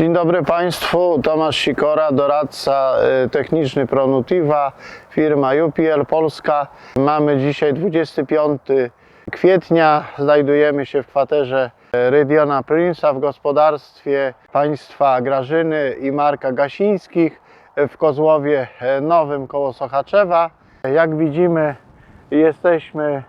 Dzień dobry Państwu, Tomasz Sikora, doradca y, techniczny Pronutiva, firma UPL Polska. Mamy dzisiaj 25 kwietnia, znajdujemy się w kwaterze y, Rydiona Prince'a w gospodarstwie państwa Grażyny i Marka Gasińskich w Kozłowie y, Nowym koło Sochaczewa. Jak widzimy jesteśmy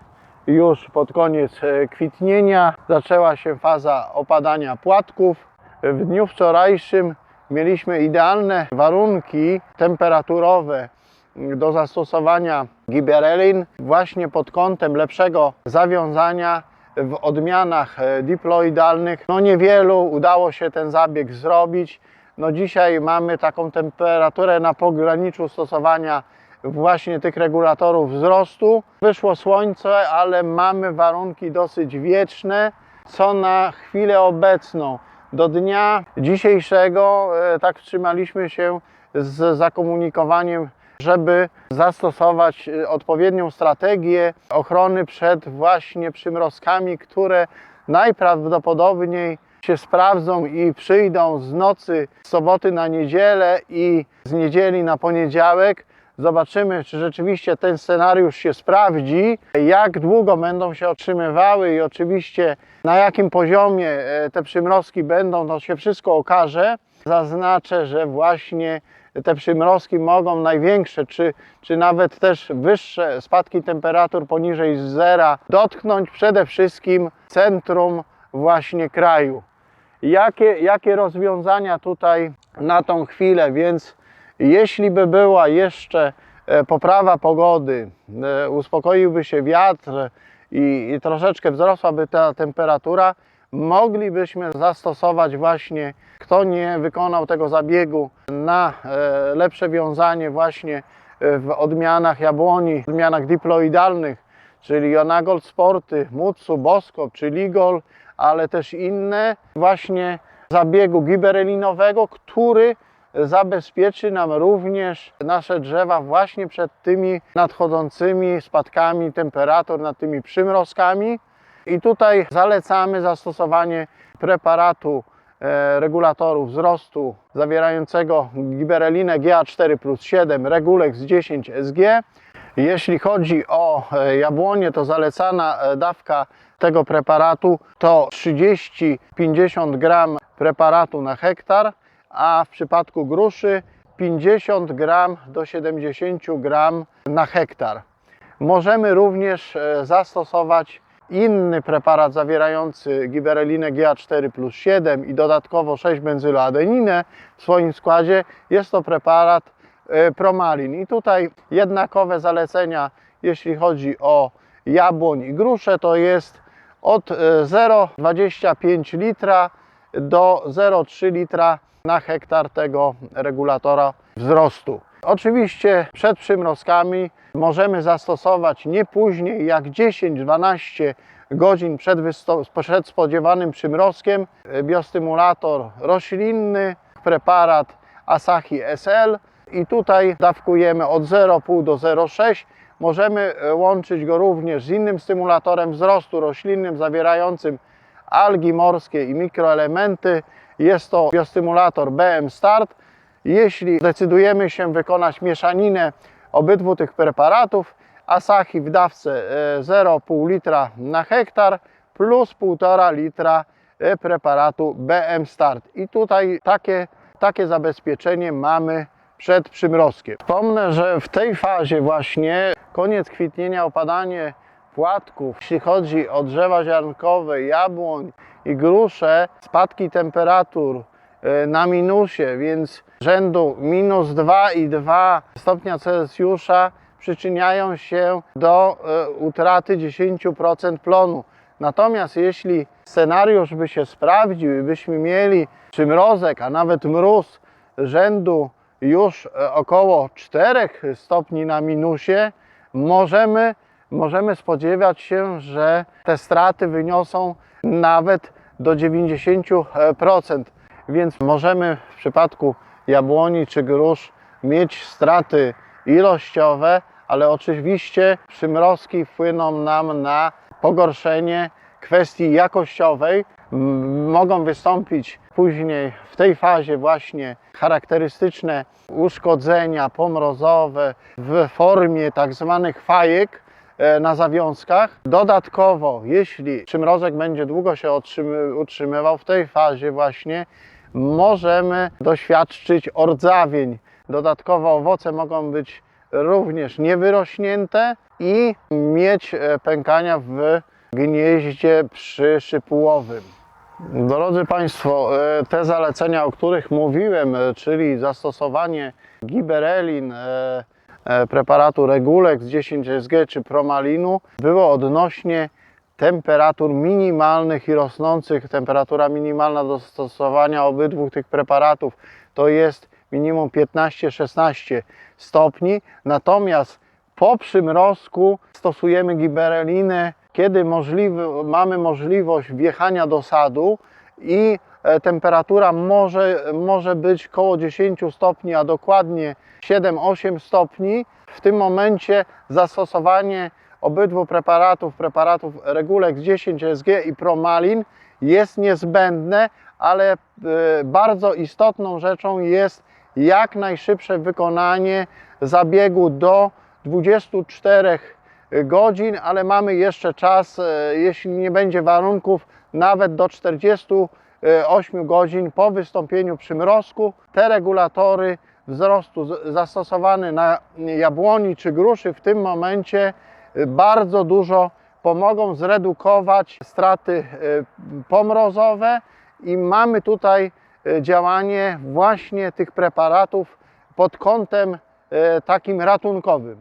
już pod koniec kwitnienia. Zaczęła się faza opadania płatków. W dniu wczorajszym mieliśmy idealne warunki temperaturowe do zastosowania giberelin właśnie pod kątem lepszego zawiązania w odmianach e, diploidalnych. No niewielu udało się ten zabieg zrobić. No dzisiaj mamy taką temperaturę na pograniczu stosowania właśnie tych regulatorów wzrostu. Wyszło słońce, ale mamy warunki dosyć wieczne, co na chwilę obecną do dnia dzisiejszego e, tak wstrzymaliśmy się z zakomunikowaniem, żeby zastosować e, odpowiednią strategię ochrony przed właśnie przymrozkami, które najprawdopodobniej się sprawdzą i przyjdą z nocy z soboty na niedzielę i z niedzieli na poniedziałek. Zobaczymy, czy rzeczywiście ten scenariusz się sprawdzi, jak długo będą się otrzymywały i oczywiście na jakim poziomie e, te przymrozki będą, to się wszystko okaże. Zaznaczę, że właśnie te przymrozki mogą największe, czy, czy nawet też wyższe spadki temperatur poniżej zera dotknąć przede wszystkim centrum właśnie kraju. Jakie, jakie rozwiązania tutaj na tą chwilę, więc jeśli by była jeszcze e, poprawa pogody, e, uspokoiłby się wiatr i, troszeczkę wzrosłaby ta temperatura, moglibyśmy zastosować właśnie, kto nie wykonał tego zabiegu, na e, lepsze wiązanie właśnie w odmianach jabłoni, w odmianach diploidalnych, czyli Jonagold Sporty, Mutsu, Boskop czy Ligol, ale też inne właśnie zabiegu giberelinowego, który zabezpieczy nam również nasze drzewa właśnie przed tymi nadchodzącymi spadkami temperatur, nad tymi przymrozkami. I tutaj zalecamy zastosowanie preparatu e, regulatorów wzrostu zawierającego giberelinę GA4 plus 7 Regulex 10 SG. Jeśli chodzi o e, jabłonie, to zalecana e, dawka tego preparatu to 30-50 gram preparatu na hektar, a w przypadku gruszy 50 gram do 70 gram na hektar. Możemy również e, zastosować inny preparat zawierający giberelinę GA4 plus 7 i dodatkowo 6-benzyloadeninę w swoim składzie. Jest to preparat e, Promalin. I tutaj jednakowe zalecenia, jeśli chodzi o jabłoń i gruszę, to jest od e, 0,25 litra do 0,3 litra na hektar tego regulatora wzrostu. Oczywiście przed przymrozkami możemy zastosować nie później jak 10-12 godzin przed, przed spodziewanym przymrozkiem biostymulator roślinny, preparat Asahi SL i tutaj dawkujemy od 0,5 do 0,6. Możemy łączyć go również z innym stymulatorem wzrostu roślinnym zawierającym algi morskie i mikroelementy. Jest to biostymulator BM Start. Jeśli decydujemy się wykonać mieszaninę obydwu tych preparatów, Asahi w dawce e, 0,5 litra na hektar plus 1,5 litra e, preparatu BM Start. I tutaj takie, takie zabezpieczenie mamy przed przymrozkiem. Wspomnę, że w tej fazie właśnie koniec kwitnienia, opadanie płatków, jeśli chodzi o drzewa ziarnkowe, jabłoń i grusze, spadki temperatur e, na minusie, więc rzędu minus 2,2 stopnia Celsjusza przyczyniają się do e, utraty 10% plonu. Natomiast jeśli scenariusz by się sprawdził i byśmy mieli przymrozek, a nawet mróz rzędu już e, około 4 stopni na minusie, możemy, możemy spodziewać się, że te straty wyniosą nawet do 90%. Więc możemy w przypadku jabłoni czy grusz mieć straty ilościowe, ale oczywiście przymrozki wpłyną nam na pogorszenie kwestii jakościowej. Mogą wystąpić później w tej fazie właśnie charakterystyczne uszkodzenia pomrozowe w formie tak zwanych fajek na zawiązkach. Dodatkowo, jeśli przymrozek będzie długo się utrzymywał w tej fazie właśnie, możemy doświadczyć ordzawień. Dodatkowo owoce mogą być również niewyrośnięte i mieć e, pękania w gnieździe przyszypułowym. Drodzy Państwo, e, te zalecenia, o których mówiłem, e, czyli zastosowanie giberelin, e, e, preparatu Regulex 10SG czy Promalinu, było odnośnie temperatur minimalnych i rosnących. Temperatura minimalna do stosowania obydwu tych preparatów to jest minimum 15-16 stopni. Natomiast po przymrozku stosujemy giberelinę, kiedy możliwy, mamy możliwość wjechania do sadu i e, temperatura może, może być koło 10 stopni, a dokładnie 7-8 stopni. W tym momencie zastosowanie obydwu preparatów, preparatów Regulex 10 SG i Promalin jest niezbędne, ale e, bardzo istotną rzeczą jest jak najszybsze wykonanie zabiegu do 24 godzin, ale mamy jeszcze czas, e, jeśli nie będzie warunków, nawet do 48 godzin po wystąpieniu przymrozku. Te regulatory wzrostu zastosowane na jabłoni czy gruszy w tym momencie e, bardzo dużo pomogą zredukować straty e, pomrozowe i mamy tutaj e, działanie właśnie tych preparatów pod kątem e, takim ratunkowym.